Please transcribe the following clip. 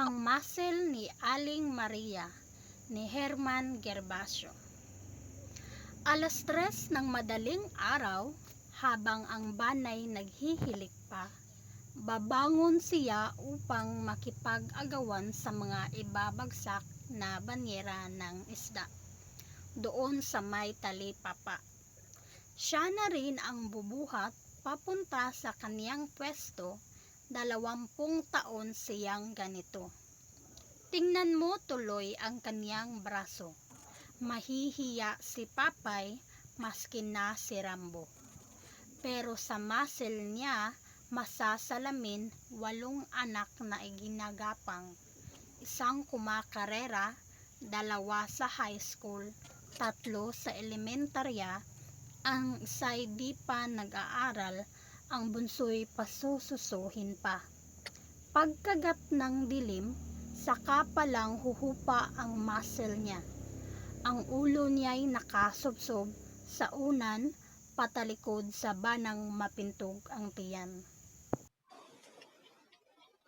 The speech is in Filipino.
Ang Muscle ni Aling Maria ni Herman Gervasio Alas tres ng madaling araw, habang ang banay naghihilik pa, babangon siya upang makipag-agawan sa mga ibabagsak na banyera ng isda doon sa may talipapa. Siya na rin ang bubuhat papunta sa kaniyang pwesto dalawampung taon siyang ganito. Tingnan mo tuloy ang kaniyang braso. Mahihiya si Papay maski na si Rambo. Pero sa muscle niya, masasalamin walong anak na iginagapang. Isang kumakarera, dalawa sa high school, tatlo sa elementarya, ang isa'y di pa nag-aaral, ang bunso'y pasususuhin pa. Pagkagat ng dilim, saka palang huhupa ang muscle niya. Ang ulo niya'y nakasubsob sa unan, patalikod sa banang mapintog ang tiyan.